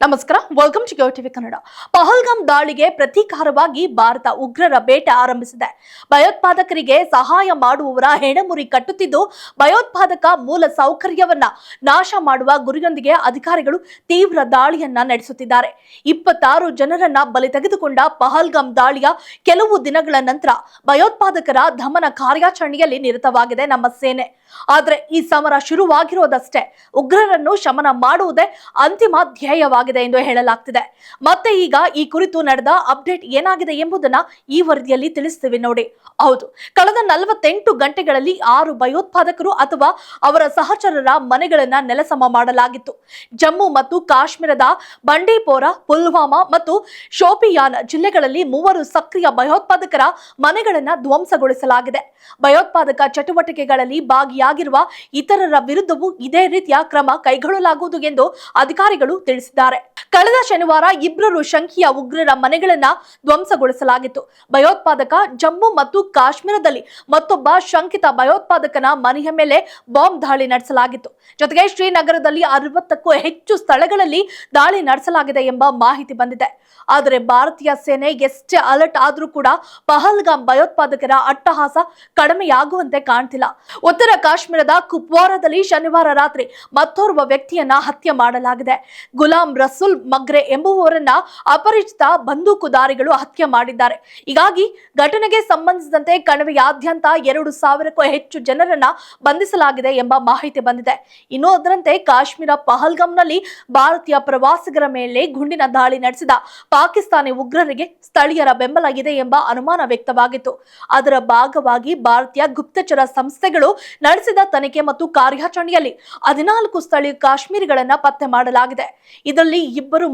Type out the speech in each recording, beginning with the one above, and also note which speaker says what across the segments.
Speaker 1: ನಮಸ್ಕಾರ welcome to TV Kannada Pahalgam ದಾಳಿಗೆ ಪ್ರತೀಕಾರವಾಗಿ ಭಾರತ ಉಗ್ರರ ಬೇಟೆ ಆರಂಭಿಸಿದೆ. ಭಯೋತ್ಪಾದಕರಿಗೆ ಸಹಾಯ ಮಾಡುವವರ ಹೆಣಮುರಿ ಕಟ್ಟುತ್ತಿದ್ದು, ಭಯೋತ್ಪಾದಕ ಮೂಲ ಸೌಕರ್ಯವನ್ನ ನಾಶ ಮಾಡುವ ಗುರಿಯೊಂದಿಗೆ ಅಧಿಕಾರಿಗಳು ತೀವ್ರ ದಾಳಿಯನ್ನ ನಡೆಸುತ್ತಿದ್ದಾರೆ. ಇಪ್ಪತ್ತಾರು ಜನರನ್ನ ಬಲಿ ತೆಗೆದುಕೊಂಡ ಪಹಲ್ಗಾಮ್ ದಾಳಿಯ ಕೆಲವು ದಿನಗಳ ನಂತರ ಭಯೋತ್ಪಾದಕರ ದಮನ ಕಾರ್ಯಾಚರಣೆಯಲ್ಲಿ ನಿರತವಾಗಿದೆ ನಮ್ಮ ಸೇನೆ. ಆದ್ರೆ ಈ ಸಮರ ಶುರುವಾಗಿರೋದಷ್ಟೇ. ಉಗ್ರರನ್ನು ಶಮನ ಮಾಡುವುದೇ ಅಂತಿಮ ಧ್ಯೇಯವಾಗಿದೆ. ಎಂದು ಹೇಳಲಾಗ್ತಿದೆ. ಮತ್ತೆ ಈಗ ಈ ಕುರಿತು ನಡೆದ ಅಪ್ಡೇಟ್ ಏನಾಗಿದೆ ಎಂಬುದನ್ನ ಈ ವರದಿಯಲ್ಲಿ ತಿಳಿಸ್ತೀವಿ ನೋಡಿ. ಹೌದು, ಕಳೆದ ನಲವತ್ತೆಂಟು ಗಂಟೆಗಳಲ್ಲಿ ಆರು ಭಯೋತ್ಪಾದಕರು ಅಥವಾ ಅವರ ಸಹಚರರ ಮನೆಗಳನ್ನ ನೆಲಸಮ ಮಾಡಲಾಗಿತ್ತು. ಜಮ್ಮು ಮತ್ತು ಕಾಶ್ಮೀರದ ಬಂಡೀಪೋರ, ಪುಲ್ವಾಮಾ ಮತ್ತು ಶೋಪಿಯಾನ್ ಜಿಲ್ಲೆಗಳಲ್ಲಿ ಮೂವರು ಸಕ್ರಿಯ ಭಯೋತ್ಪಾದಕರ ಮನೆಗಳನ್ನ ಧ್ವಂಸಗೊಳಿಸಲಾಗಿದೆ. ಭಯೋತ್ಪಾದಕ ಚಟುವಟಿಕೆಗಳಲ್ಲಿ ಭಾಗಿಯಾಗಿರುವ ಇತರರ ವಿರುದ್ಧವೂ ಇದೇ ರೀತಿಯ ಕ್ರಮ ಕೈಗೊಳ್ಳಲಾಗುವುದು ಎಂದು ಅಧಿಕಾರಿಗಳು ತಿಳಿಸಿದ್ದಾರೆ. ಕಳೆದ ಶನಿವಾರ ಇಬ್ಬರು ಶಂಕಿಯ ಉಗ್ರರ ಮನೆಗಳನ್ನ ಧ್ವಂಸಗೊಳಿಸಲಾಗಿತ್ತು. ಭಯೋತ್ಪಾದಕ ಜಮ್ಮು ಮತ್ತು ಕಾಶ್ಮೀರದಲ್ಲಿ ಮತ್ತೊಬ್ಬ ಶಂಕಿತ ಭಯೋತ್ಪಾದಕನ ಮನೆಯ ಮೇಲೆ ಬಾಂಬ್ ದಾಳಿ ನಡೆಸಲಾಗಿತ್ತು. ಜೊತೆಗೆ ಶ್ರೀನಗರದಲ್ಲಿ ಅರವತ್ತಕ್ಕೂ ಹೆಚ್ಚು ಸ್ಥಳಗಳಲ್ಲಿ ದಾಳಿ ನಡೆಸಲಾಗಿದೆ ಎಂಬ ಮಾಹಿತಿ ಬಂದಿದೆ. ಆದರೆ ಭಾರತೀಯ ಸೇನೆ ಎಷ್ಟೇ ಅಲರ್ಟ್ ಆದರೂ ಕೂಡ ಪಹಲ್ಗಾಮ್ ಭಯೋತ್ಪಾದಕರ ಅಟ್ಟಹಾಸ ಕಡಿಮೆಯಾಗುವಂತೆ ಕಾಣ್ತಿಲ್ಲ. ಉತ್ತರ ಕಾಶ್ಮೀರದ ಕುಪ್ವಾರದಲ್ಲಿ ಶನಿವಾರ ರಾತ್ರಿ ಮತ್ತೋರ್ವ ವ್ಯಕ್ತಿಯನ್ನ ಹತ್ಯೆ ಮಾಡಲಾಗಿದೆ. ಗುಲಾಂ ರಸೂಲ್ ಮಗ್ರೆ ಎಂಬುವವರನ್ನ ಅಪರಿಚಿತ ಬಂದೂಕುದಾರಿಗಳು ಹತ್ಯೆ ಮಾಡಿದ್ದಾರೆ. ಹೀಗಾಗಿ ಘಟನೆಗೆ ಸಂಬಂಧಿಸಿದಂತೆ ಕಣಿವೆಯಾದ್ಯಂತ ಎರಡು ಸಾವಿರಕ್ಕೂ ಹೆಚ್ಚು ಜನರನ್ನ ಬಂಧಿಸಲಾಗಿದೆ ಎಂಬ ಮಾಹಿತಿ ಬಂದಿದೆ. ಇನ್ನು ಅದರಂತೆ ಕಾಶ್ಮೀರ ಪಹಲ್ಗಾಮ್ನಲ್ಲಿ ಭಾರತೀಯ ಪ್ರವಾಸಿಗರ ಮೇಲೆ ಗುಂಡಿನ ದಾಳಿ ನಡೆಸಿದ ಪಾಕಿಸ್ತಾನಿ ಉಗ್ರರಿಗೆ ಸ್ಥಳೀಯರ ಬೆಂಬಲ ಇದೆ ಎಂಬ ಅನುಮಾನ ವ್ಯಕ್ತವಾಗಿತ್ತು. ಅದರ ಭಾಗವಾಗಿ ಭಾರತೀಯ ಗುಪ್ತಚರ ಸಂಸ್ಥೆಗಳು ನಡೆಸಿದ ತನಿಖೆ ಮತ್ತು ಕಾರ್ಯಾಚರಣೆಯಲ್ಲಿ ಹದಿನಾಲ್ಕು ಸ್ಥಳೀಯ ಕಾಶ್ಮೀರಿಗಳನ್ನ ಪತ್ತೆ ಮಾಡಲಾಗಿದೆ. ಇದರಲ್ಲಿ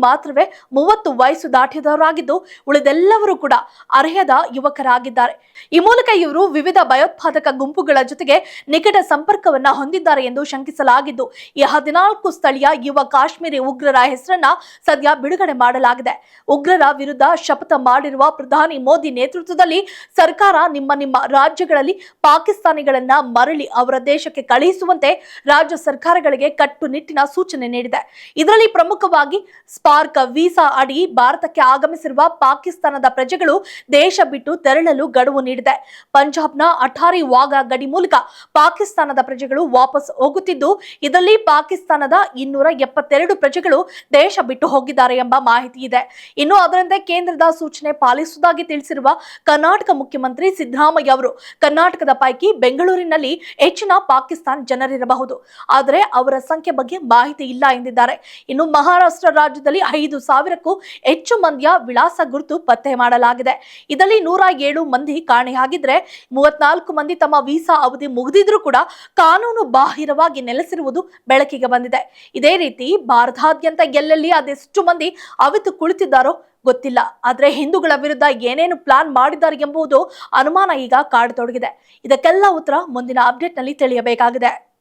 Speaker 1: ಮಾತ್ರವೇ ಮೂವತ್ತು ವಯಸ್ಸು ದಾಟಿದವರಾಗಿದ್ದು ಉಳಿದೆಲ್ಲವರು ಕೂಡ ಅರ್ಹದ ಯುವಕರಾಗಿದ್ದಾರೆ. ಈ ಮೂಲಕ ಇವರು ವಿವಿಧ ಭಯೋತ್ಪಾದಕ ಗುಂಪುಗಳ ಜೊತೆಗೆ ನಿಕಟ ಸಂಪರ್ಕವನ್ನ ಹೊಂದಿದ್ದಾರೆ ಎಂದು ಶಂಕಿಸಲಾಗಿದ್ದು, ಈ ಹದಿನಾಲ್ಕು ಸ್ಥಳೀಯ ಯುವ ಕಾಶ್ಮೀರಿ ಉಗ್ರರ ಹೆಸರನ್ನ ಸದ್ಯ ಬಿಡುಗಡೆ ಮಾಡಲಾಗಿದೆ. ಉಗ್ರರ ವಿರುದ್ಧ ಶಪಥ ಮಾಡಿರುವ ಪ್ರಧಾನಿ ಮೋದಿ ನೇತೃತ್ವದಲ್ಲಿ ಸರ್ಕಾರ ನಿಮ್ಮ ನಿಮ್ಮ ರಾಜ್ಯಗಳಲ್ಲಿ ಪಾಕಿಸ್ತಾನಿಗಳನ್ನ ಮರಳಿ ಅವರ ದೇಶಕ್ಕೆ ಕಳುಹಿಸುವಂತೆ ರಾಜ್ಯ ಸರ್ಕಾರಗಳಿಗೆ ಕಟ್ಟುನಿಟ್ಟಿನ ಸೂಚನೆ ನೀಡಿದೆ. ಇದರಲ್ಲಿ ಪ್ರಮುಖವಾಗಿ ಸ್ಪಾರ್ಕ್ ವೀಸಾ ಅಡಿ ಭಾರತಕ್ಕೆ ಆಗಮಿಸಿರುವ ಪಾಕಿಸ್ತಾನದ ಪ್ರಜೆಗಳು ದೇಶ ಬಿಟ್ಟು ತೆರಳಲು ಗಡುವು ನೀಡಿದೆ. ಪಂಜಾಬ್ನ ಅಠಾರಿ ವಾಘಾ ಗಡಿ ಮೂಲಕ ಪಾಕಿಸ್ತಾನದ ಪ್ರಜೆಗಳು ವಾಪಸ್ ಹೋಗುತ್ತಿದ್ದು, ಇದರಲ್ಲಿ ಪಾಕಿಸ್ತಾನದ ಇನ್ನೂರ ಎಪ್ಪತ್ತೆರಡು ಪ್ರಜೆಗಳು ದೇಶ ಬಿಟ್ಟು ಹೋಗಿದ್ದಾರೆ ಎಂಬ ಮಾಹಿತಿ ಇದೆ. ಇನ್ನು ಅದರಂತೆ ಕೇಂದ್ರದ ಸೂಚನೆ ಪಾಲಿಸುವುದಾಗಿ ತಿಳಿಸಿರುವ ಕರ್ನಾಟಕ ಮುಖ್ಯಮಂತ್ರಿ ಸಿದ್ದರಾಮಯ್ಯ ಅವರು, ಕರ್ನಾಟಕದ ಪೈಕಿ ಬೆಂಗಳೂರಿನಲ್ಲಿ ಹೆಚ್ಚಿನ ಪಾಕಿಸ್ತಾನ್ ಜನರಿರಬಹುದು. ಆದರೆ ಅವರ ಸಂಖ್ಯೆ ಬಗ್ಗೆ ಮಾಹಿತಿ ಇಲ್ಲ ಎಂದಿದ್ದಾರೆ. ಇನ್ನು ಮಹಾರಾಷ್ಟ್ರ ರಾಜ್ಯದಲ್ಲಿ ಐದು ಸಾವಿರಕ್ಕೂ ಹೆಚ್ಚು ಮಂದಿಯ ವಿಳಾಸ ಗುರುತು ಪತ್ತೆ ಮಾಡಲಾಗಿದೆ. ಇದರಲ್ಲಿ ನೂರ ಏಳು ಮಂದಿ ಕಾಣೆಯಾಗಿದ್ರೆ ಮೂವತ್ನಾಲ್ಕು ಮಂದಿ ತಮ್ಮ ವೀಸಾ ಅವಧಿ ಮುಗಿದಿದ್ರೂ ಕೂಡ ಕಾನೂನು ಬಾಹಿರವಾಗಿ ನೆಲೆಸಿರುವುದು ಬೆಳಕಿಗೆ ಬಂದಿದೆ. ಇದೇ ರೀತಿ ಭಾರತಾದ್ಯಂತ ಎಲ್ಲೆಲ್ಲಿ ಅದೆಷ್ಟು ಮಂದಿ ಅವಿತು ಕುಳಿತಿದ್ದಾರೋ ಗೊತ್ತಿಲ್ಲ. ಆದ್ರೆ ಹಿಂದೂಗಳ ವಿರುದ್ಧ ಏನೇನು ಪ್ಲಾನ್ ಮಾಡಿದ್ದಾರೆ ಎಂಬುದು ಅನುಮಾನ ಈಗ ಕಾಡತೊಡಗಿದೆ. ಇದಕ್ಕೆಲ್ಲ ಉತ್ತರ ಮುಂದಿನ ಅಪ್ಡೇಟ್ನಲ್ಲಿ ತಿಳಿಯಬೇಕಾಗಿದೆ.